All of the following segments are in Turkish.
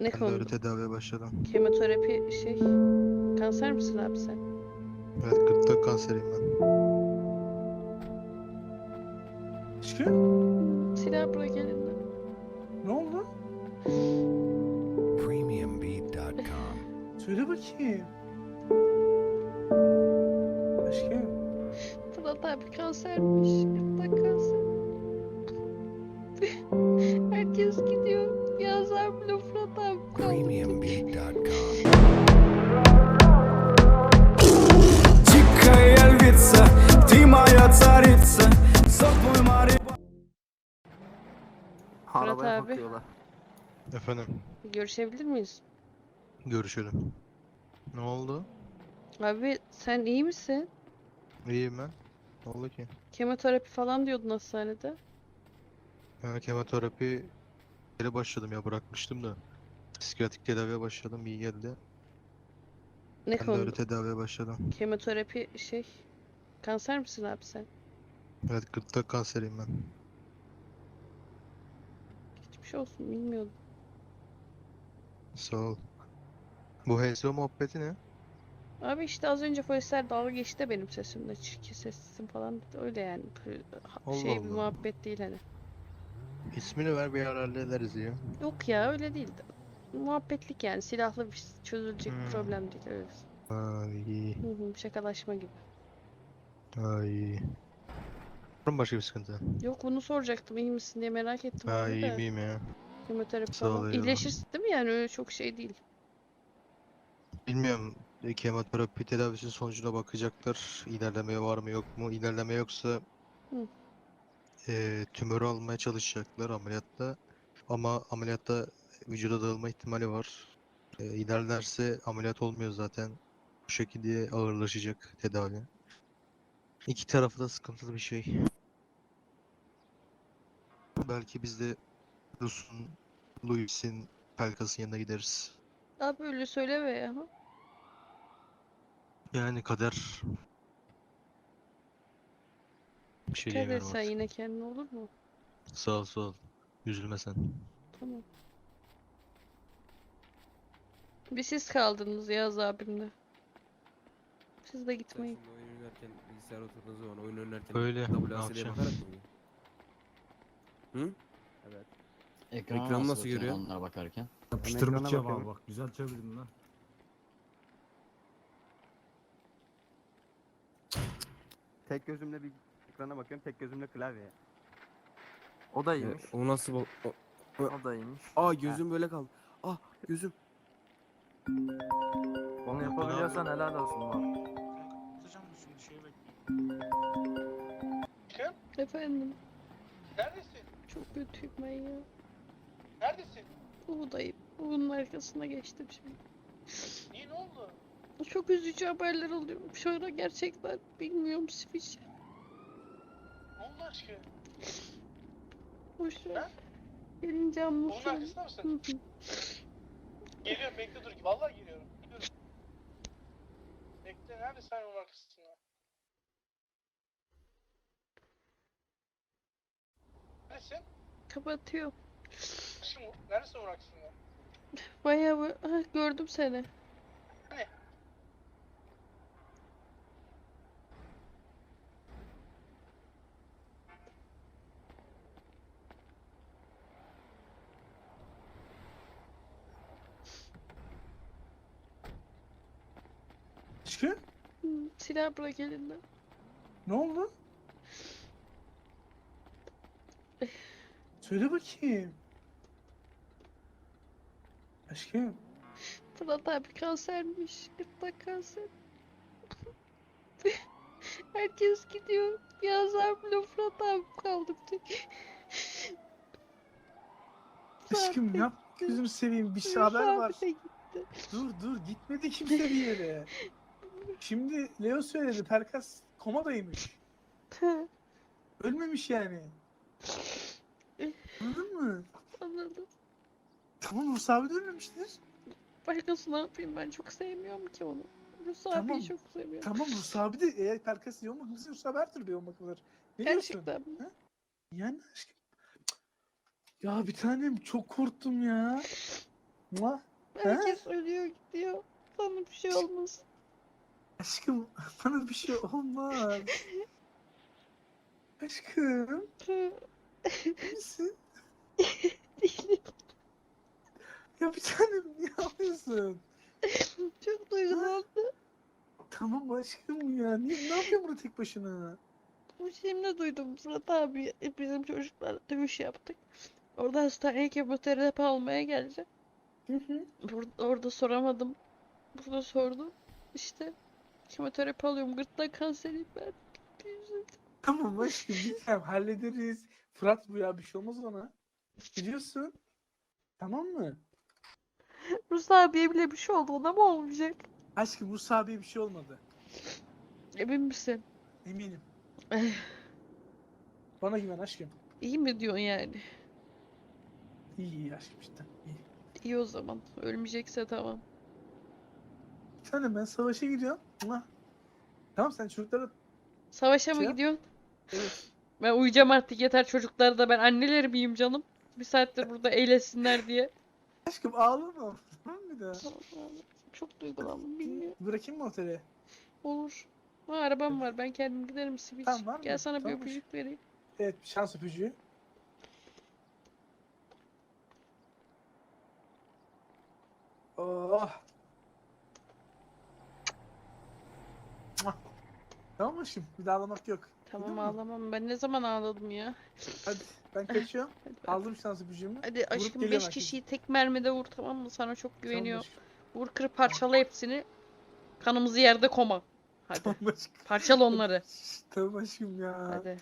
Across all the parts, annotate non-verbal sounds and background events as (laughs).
Ne konuda? tedaviye başladım. Kemoterapi şey. Kanser misin abi sen? Evet gırtlak kanseriyim ben. Aşkım Silah bırak elinden. ne oldu? Premiumbeat.com. Söyle bakayım. Aşkım Fırat abi kansermiş. Arabaya abi. bakıyorlar. Efendim Görüşebilir miyiz? görüşelim. Ne oldu? Abi sen iyi misin? İyiyim ben. Ne oldu ki? Kemoterapi falan diyordun hastanede. Ben kemoterapi yere başladım ya bırakmıştım da. Psikiyatrik tedaviye başladım iyi geldi. Ne Ben de konuda? öyle tedaviye başladım. Kemoterapi şey. Kanser misin abi sen? Evet gırtlak kanseriyim ben. Geçmiş olsun bilmiyordum. Sağ ol. Bu HSO muhabbeti ne? Abi işte az önce polisler dalga geçti de benim sesimle çirkin seslisin falan dedi. Öyle yani Allah şey bir Allah. muhabbet değil hani. İsmini ver bir ara hallederiz ya. Yok ya öyle değildi. Muhabbetlik yani silahlı bir çözülecek bir Hmm. problem değil öyle. Ay, Hı hı, şakalaşma gibi. ay. Var mı başka bir sıkıntı? Yok bunu soracaktım iyi misin diye merak ettim Ha de. iyiyim iyiyim ya. Kemoterapi Sağ ol, falan. eyvallah. İyileşirsin değil mi yani öyle çok şey değil. Bilmiyorum. e, Kemoterapi tedavisinin sonucuna bakacaklar. İlerleme var mı yok mu? İlerleme yoksa Hı. e, tümörü almaya çalışacaklar ameliyatta. Ama ameliyatta vücuda dağılma ihtimali var. E, ilerlerse ameliyat olmuyor zaten. Bu şekilde ağırlaşacak tedavi. İki tarafı da sıkıntılı bir şey. Belki biz de Rus'un, Louis'in, Pelkas'ın yanına gideriz. Abi öyle söyleme ya. Yani kader. Bir şey Dikkat et diyemiyorum sen artık. yine kendine olur mu? Sağ ol sağ ol. Üzülme sen. Tamam. Bir siz kaldınız Yaz abimle. Siz de Sen gitmeyin. şimdi oyun oynarken bilgisayar oturduğun zaman oyun oynarken Öyle, ne WASD'ye yapacağım? bakarak mı oynuyorsun? Hı? Evet. Ekrana Ekranı nasıl bakıyorsun görüyor? Onlara bakarken. yapıştırmış cevabı bakıyorum. bak güzel çevirdin lan. Tek gözümle bir ekrana bakıyorum, tek gözümle klavyeye. O da iyiymiş. E, o nasıl bak? o- O da iyiymiş. Aa gözüm böyle kaldı. Ah gözüm. Onu yapabiliyorsan helal olsun var. Efendim Neredesin? Çok kötüyüm ben ya. Neredesin? Buğdayım. Buğunun arkasına geçtim şimdi. Niye ne oldu? Çok üzücü haberler. Şu ara gerçekten bilmiyorum Switch. Ne oldu aşkım? Boş ver. Gelince anlatırım. arkasında mısın? Geliyorum bekle dur. Vallahi geliyorum. Geliyorum. Bekle nerede sen onun arkasında? Neredesin? Kapatıyorum. Aşkım neredesin onun arkasında? Bayağı bu- ah, gördüm seni. Hani? Aşkım Hı, Silah bırak elinden. ne oldu? Söyle bakayım. Aşkım Fırat abi kansermiş. Gırtlak kanser. Herkes gidiyor. Yaz abimle Fırat abi kaldık tek. Aşkım yap gözünü seveyim bir Yunus haber var. Dur dur gitmedi kimse bir yere. Şimdi Leo söyledi Perkas komadaymış. Ölmemiş yani. Anladın mı? Anladım. Tamam Rus abi de ölmemiştir. Başkası ne yapayım ben çok sevmiyorum ki onu. Rus Tamam. abiyi çok seviyorum. Tamam Rus abi de eğer Perkas iyi olmaksa Rus abi her türlü iyi olmaktadır. Ne diyorsun? Gerçekten? Yani aşkım. Cık. Ya bir tanem çok korktum ya. Mua. Herkes ölüyor gidiyor. Sana bir şey olmaz. Aşkım bana bir şey olmaz. (laughs) Aşkım misin? (laughs) değilim. Ya bir tanem niye ağlıyorsun? Çok duygulandım. Tamam aşkım ya. Niye, ne yapıyorsun burada tek başına? Bu şimdi duydum Fırat abi bizim çocuklarla dövüş yaptık. Orada hastaneye kemoterapi almaya geldi. Hı hı. Bur- orada soramadım. Burada sordum. İşte kemoterapi alıyorum. Gırtlak kanseriyim ben. Tamam aşkım bilmem hallederiz. Fırat bu ya bir şey olmaz ona. Biliyorsun. Tamam mı? Rus abiye bile bir şey oldu. Ona mı olmayacak? Aşkım Musa abiye bir şey olmadı. Emin misin? Eminim. (laughs) Bana güven aşkım. İyi mi diyorsun yani? İyi iyi aşkım işte. İyi. İyi o zaman. Ölmeyecekse tamam. Bir tanem ben savaşa gidiyorum. Mua. Tamam sen çocuklara... Savaşa mı Şey gidiyorsun? Evet. Ben uyuyacağım artık yeter çocuklar da ben anneleri miyim canım? Bir saattir burada eğlesinler diye. Aşkım ağlama. Tamam bir daha? Çok duygulandım bilmiyorum. Bırakayım mı otele? Olur. Ha, arabam var ben kendim giderim Switch. Tamam, var Gel mı? sana bir Tamam. öpücük vereyim. Evet şans öpücüğü. Oh. Tamam mı aşkım? Bir daha ağlamak yok. Tamam ağlamam. Ben ne zaman ağladım ya? Hadi ben (laughs) kaçıyorum. Hadi. Aldım şans öpücüğümü. Hadi aşkım geliyorum 5 herkes. kişiyi tek mermide vur tamam mı? Sana çok güveniyor. Vur kır parçala hepsini. Kanımızı yerde koma. Hadi. Tamam aşkım. Parçala onları. (laughs) Tamam aşkım ya. Hadi.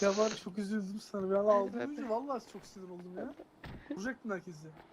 Ya var ya, çok üzüldüm sana. Ben Hadi aldım. bay. Vallahi çok sinir oldum ya. Vuracaktın herkese.